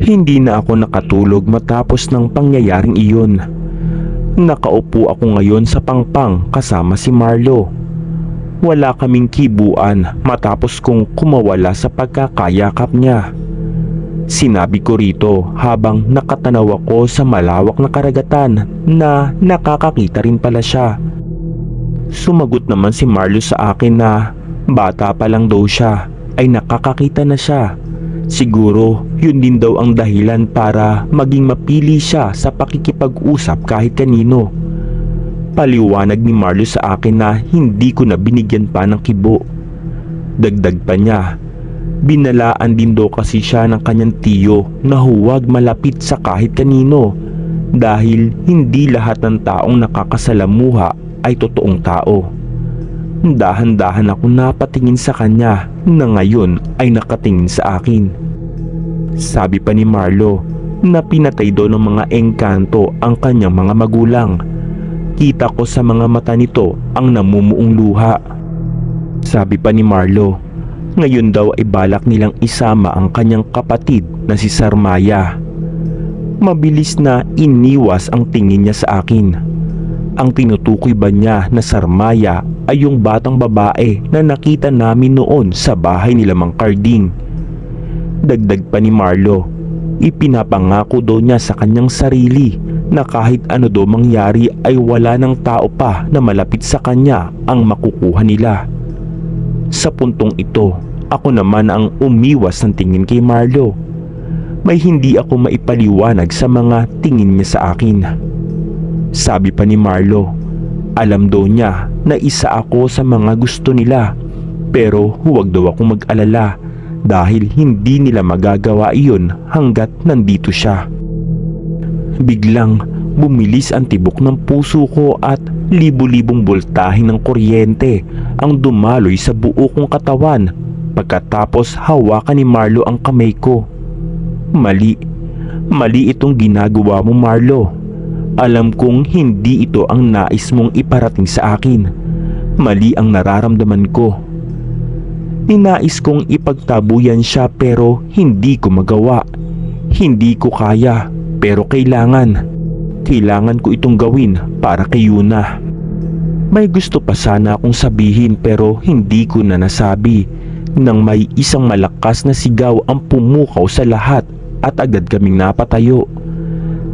Hindi na ako nakatulog matapos ng pangyayaring iyon. Nakaupo ako ngayon sa pangpang kasama si Marlo. Wala kaming kibuan matapos kong kumawala sa pagkakayakap niya. Sinabi ko rito habang nakatanaw ako sa malawak na karagatan na nakakakita rin pala siya. Sumagot naman si Marlo sa akin na bata pa lang daw siya ay nakakakita na siya. Siguro yun din daw ang dahilan para maging mapili siya sa pakikipag-usap kahit kanino. Paliwanag ni Marlo sa akin na hindi ko na binigyan pa ng kibo. Dagdag pa niya, binalaan din daw kasi siya ng kanyang tiyo na huwag malapit sa kahit kanino dahil hindi lahat ng taong nakakasalamuha ay totoong tao. Dahan-dahan ako napatingin sa kanya na ngayon ay nakatingin sa akin. Sabi pa ni Marlo na pinatay daw ng mga engkanto ang kanyang mga magulang. Kita ko sa mga mata nito ang namumuong luha. Sabi pa ni Marlo, ngayon daw ay balak nilang isama ang kanyang kapatid na si Sarmaya. Mabilis na iniwas ang tingin niya sa akin. Ang tinutukoy ba niya na Sarmaya ay yung batang babae na nakita namin noon sa bahay nila Mang Carding. Dagdag pa ni Marlo, ipinapangako daw niya sa kanyang sarili na kahit ano daw mangyari ay wala ng tao pa na malapit sa kanya ang makukuha nila. Sa puntong ito, ako naman ang umiwas ng tingin kay Marlo. May hindi ako maipaliwanag sa mga tingin niya sa akin. Sabi pa ni Marlo, alam daw niya na isa ako sa mga gusto nila pero huwag daw akong mag-alala dahil hindi nila magagawa iyon hanggat nandito siya. Biglang bumilis ang tibok ng puso ko at libu-libong voltahe ng kuryente ang dumaloy sa buo kong katawan pagkatapos hawakan ni Marlo ang kamay ko. Mali, mali itong ginagawa mo Marlo. Alam kong hindi ito ang nais mong iparating sa akin. Mali ang nararamdaman ko. Ninais kong ipagtabuyan siya pero hindi ko magawa. Hindi ko kaya pero kailangan. Kailangan ko itong gawin para kay Yuna. May gusto pa sana akong sabihin pero hindi ko na nasabi nang may isang malakas na sigaw ang pumukaw sa lahat at agad kaming napatayo.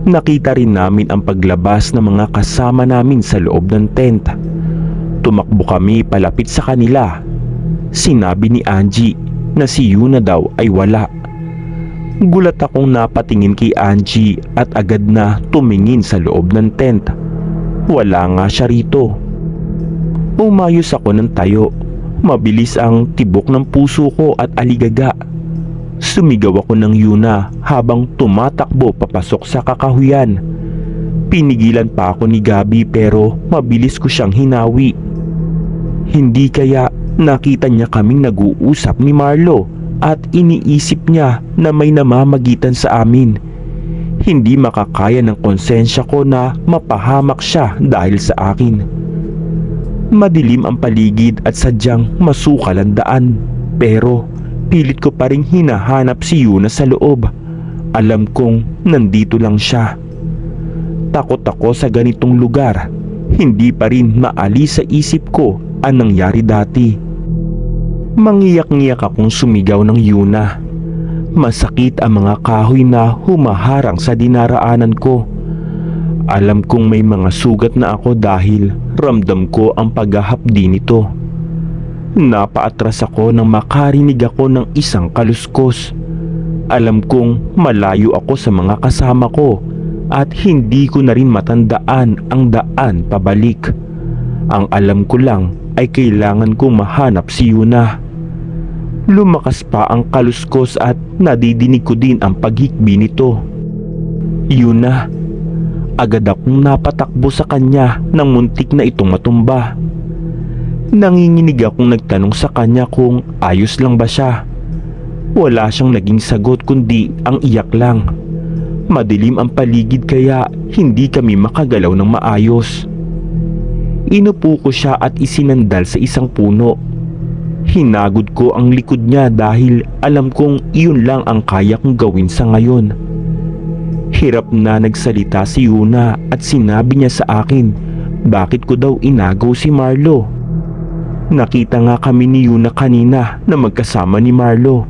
Nakita rin namin ang paglabas ng mga kasama namin sa loob ng tent. Tumakbo kami palapit sa kanila. Sinabi ni Angie na si Yuna daw ay wala. Gulat akong napatingin kay Angie at agad na tumingin sa loob ng tent. Wala nga siya rito. Umayos ako ng tayo. Mabilis ang tibok ng puso ko at aligaga. Sumigaw ako ng Yuna habang tumatakbo papasok sa kakahuyan. Pinigilan pa ako ni Gabi pero mabilis ko siyang hinawi. Hindi kaya nakita niya kaming nag-uusap ni Marlo at iniisip niya na may namamagitan sa amin. Hindi makakaya ng konsensya ko na mapahamak siya dahil sa akin. Madilim ang paligid at sadyang masukal ang daan pero pilit ko pa rin hinahanap si Yuna sa loob. Alam kong nandito lang siya. Takot ako sa ganitong lugar. Hindi pa rin maalis sa isip ko ang nangyari dati. Mangiyak-ngiyak akong sumigaw ng Yuna. Masakit ang mga kahoy na humaharang sa dinaraanan ko. Alam kong may mga sugat na ako dahil ramdam ko ang paghahapdi nito. Napaatras ako nang makarinig ako ng isang kaluskos. Alam kong malayo ako sa mga kasama ko at hindi ko na rin matandaan ang daan pabalik. Ang alam ko lang ay kailangan kong mahanap si Yuna. Lumakas pa ang kaluskos at nadidinig ko din ang paghikbi nito. Yun na. Agad akong napatakbo sa kanya nang muntik na itong matumba. Nanginginig akong nagtanong sa kanya kung ayos lang ba siya. Wala siyang naging sagot kundi ang iyak lang. Madilim ang paligid kaya hindi kami makagalaw ng maayos. Inupo ko siya at isinandal sa isang puno. Hinagod ko ang likod niya dahil alam kong iyon lang ang kaya kong gawin sa ngayon. Hirap na nagsalita si Yuna at sinabi niya sa akin bakit ko daw inagaw si Marlo. Nakita nga kami ni Yuna kanina na magkasama ni Marlo.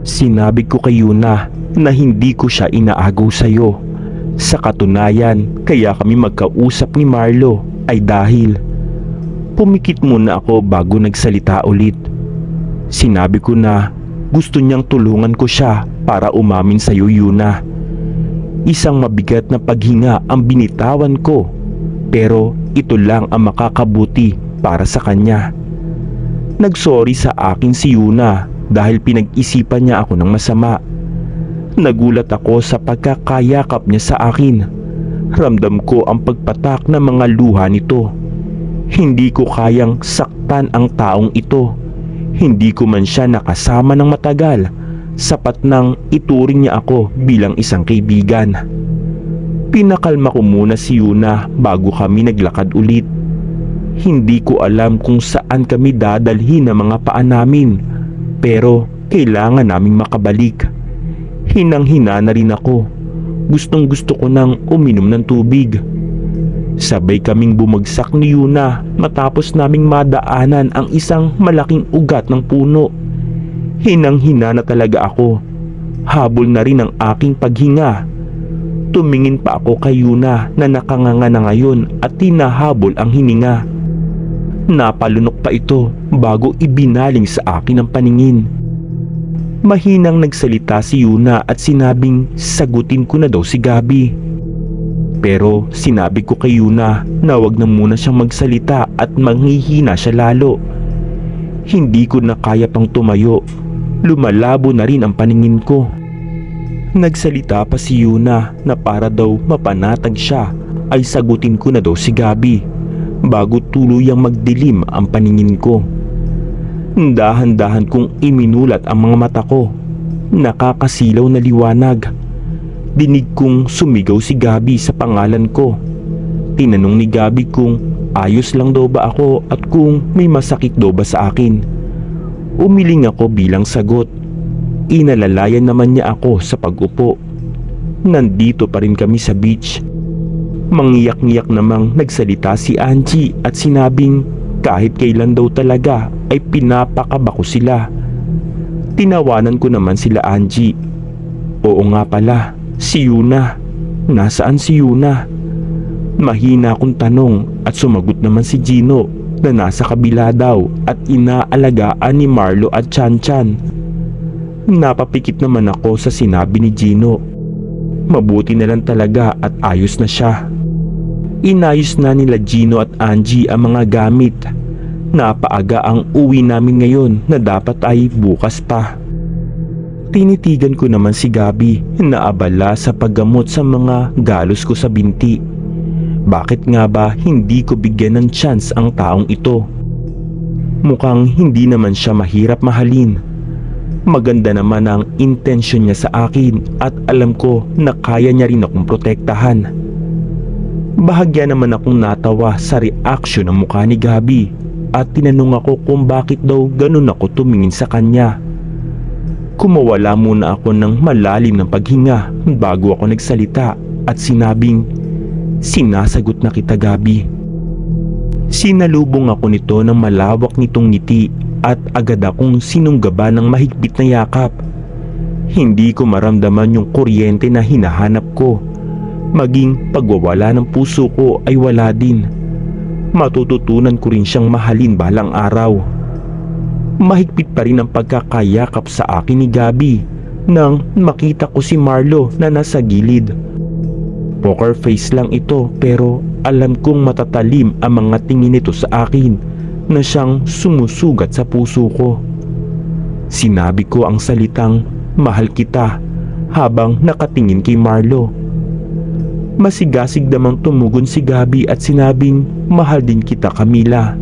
Sinabi ko kay Yuna na hindi ko siya inaagaw sa'yo. Sa katunayan, kaya kami magkausap ni Marlo ay dahil Pumikit muna ako bago nagsalita ulit. Sinabi ko na gusto niyang tulungan ko siya para umamin sa iyo Yuna. Isang mabigat na paghinga ang binitawan ko pero ito lang ang makakabuti para sa kanya. Nagsorry sa akin si Yuna dahil pinag-isipan niya ako ng masama. Nagulat ako sa pagkakayakap niya sa akin. Ramdam ko ang pagpatak ng mga luha nito. Hindi ko kayang saktan ang taong ito. Hindi ko man siya nakasama ng matagal. Sapat nang ituring niya ako bilang isang kaibigan. Pinakalma ko muna si Yuna bago kami naglakad ulit. Hindi ko alam kung saan kami dadalhin ng mga paa namin. Pero kailangan naming makabalik. Hinang-hina na rin ako. Gustong gusto ko nang uminom ng tubig. Sabay kaming bumagsak ni Yuna matapos naming madaanan ang isang malaking ugat ng puno. Hinang-hina na talaga ako. Habol na rin ang aking paghinga. Tumingin pa ako kay Yuna na nakanganga na ngayon at tinahabol ang hininga. Napalunok pa ito bago ibinaling sa akin ang paningin. Mahinang nagsalita si Yuna at sinabing sagutin ko na daw si Gabi. Pero sinabi ko kay Yuna na wag na muna siyang magsalita at manghihina siya lalo. Hindi ko na kaya pang tumayo. Lumalabo na rin ang paningin ko. Nagsalita pa si Yuna na para daw mapanatag siya ay sagutin ko na daw si Gabi bago tuluyang magdilim ang paningin ko. Dahan-dahan kong iminulat ang mga mata ko. Nakakasilaw na liwanag. Dinig kong sumigaw si Gabi sa pangalan ko. Tinanong ni Gabi kung ayos lang daw ba ako at kung may masakit daw ba sa akin. Umiling ako bilang sagot. Inalalayan naman niya ako sa pag-upo. Nandito pa rin kami sa beach. Mangiyak-ngiyak namang nagsalita si Angie at sinabing kahit kailan daw talaga ay pinapakaba ko sila. Tinawanan ko naman sila Angie. Oo nga pala, si Yuna. Nasaan si Yuna? Mahina akong tanong at sumagot naman si Gino na nasa kabila daw at inaalagaan ni Marlo at Chan Chan. Napapikit naman ako sa sinabi ni Gino. Mabuti na lang talaga at ayos na siya. Inayos na nila Gino at Angie ang mga gamit. Napaaga ang uwi namin ngayon na dapat ay bukas pa. Tinitigan ko naman si Gabi na abala sa paggamot sa mga galos ko sa binti. Bakit nga ba hindi ko bigyan ng chance ang taong ito? Mukhang hindi naman siya mahirap mahalin. Maganda naman ang intensyon niya sa akin at alam ko na kaya niya rin akong protektahan. Bahagya naman akong natawa sa reaksyon ng mukha ni Gabi at tinanong ako kung bakit daw ganun ako tumingin sa kanya. Kumawala muna ako ng malalim ng paghinga bago ako nagsalita at sinabing, Sinasagot na kita Gabi. Sinalubong ako nito ng malawak nitong ngiti at agad akong sinunggaba ng mahigpit na yakap. Hindi ko maramdaman yung kuryente na hinahanap ko. Maging pagwawala ng puso ko ay wala din. Matututunan ko rin siyang mahalin balang araw. Mahigpit pa rin ang pagkakayakap sa akin ni Gabi nang makita ko si Marlo na nasa gilid. Poker face lang ito pero alam kong matatalim ang mga tingin nito sa akin na siyang sumusugat sa puso ko. Sinabi ko ang salitang mahal kita habang nakatingin kay Marlo. Masigasig namang tumugon si Gabi at sinabing mahal din kita Camila.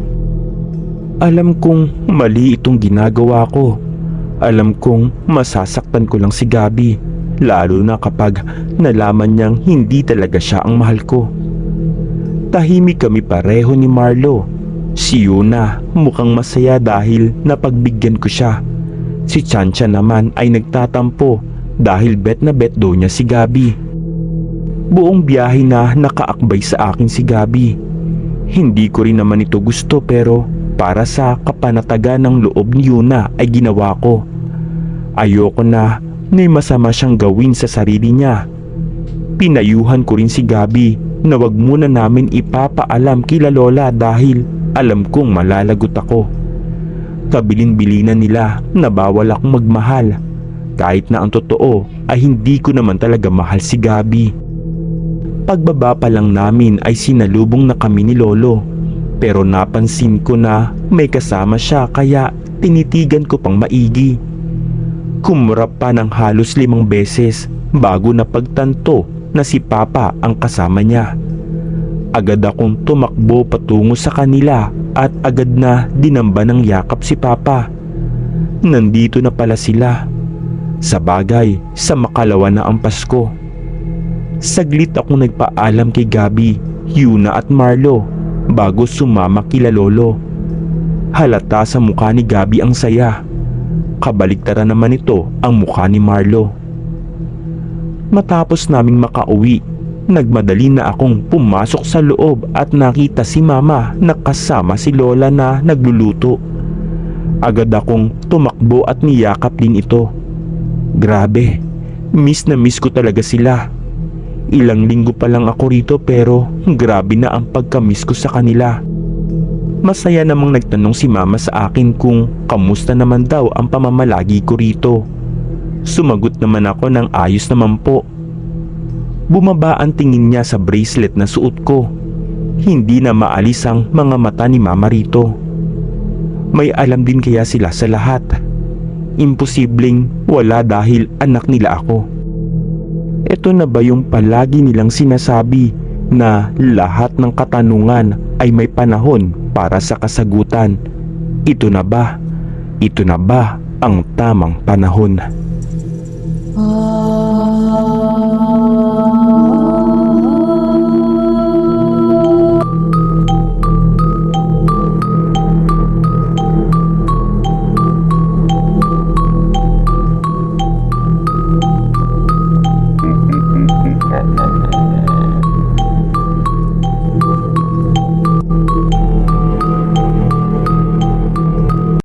Alam kong mali itong ginagawa ko. Alam kong masasaktan ko lang si Gabi, lalo na kapag nalaman niyang hindi talaga siya ang mahal ko. Tahimik kami pareho ni Marlo. Si Yuna mukhang masaya dahil napagbigyan ko siya. Si Chancha naman ay nagtatampo dahil bet na bet daw niya si Gabi. Buong biyahe na nakaakbay sa akin si Gabi. Hindi ko rin naman ito gusto pero para sa kapanatagan ng loob ni Yuna ay ginawa ko. Ayoko na may masama siyang gawin sa sarili niya. Pinayuhan ko rin si Gabi na wag muna namin ipapaalam kila Lola dahil alam kong malalagot ako. Kabilin-bilinan nila na bawal akong magmahal kahit na ang totoo ay hindi ko naman talaga mahal si Gabi. Pagbaba pa lang namin ay sinalubong na kami ni Lolo pero napansin ko na may kasama siya kaya tinitigan ko pang maigi. Kumurap pa ng halos limang beses bago napagtanto na si Papa ang kasama niya. Agad akong tumakbo patungo sa kanila at agad na dinamba ng yakap si Papa. Nandito na pala sila. Sa bagay, sa makalawa na ang Pasko. Saglit akong nagpaalam kay Gabi, Yuna at Marlo bago sumama kila Lolo. Halata sa mukha ni Gabi ang saya. Kabaliktaran naman ito ang mukha ni Marlo. Matapos naming makauwi, nagmadali na akong pumasok sa loob at nakita si Mama na kasama si Lola na nagluluto. Agad akong tumakbo at niyakap din ito. Grabe, miss na miss ko talaga sila. Ilang linggo pa lang ako rito pero grabe na ang pagkamiss ko sa kanila. Masaya namang nagtanong si mama sa akin kung kamusta naman daw ang pamamalagi ko rito. Sumagot naman ako ng ayos naman po. Bumaba ang tingin niya sa bracelet na suot ko. Hindi na maalis ang mga mata ni mama rito. May alam din kaya sila sa lahat. Imposibleng wala dahil anak nila ako. Ito na ba yung palagi nilang sinasabi na lahat ng katanungan ay may panahon para sa kasagutan? Ito na ba? Ito na ba ang tamang panahon? Ah.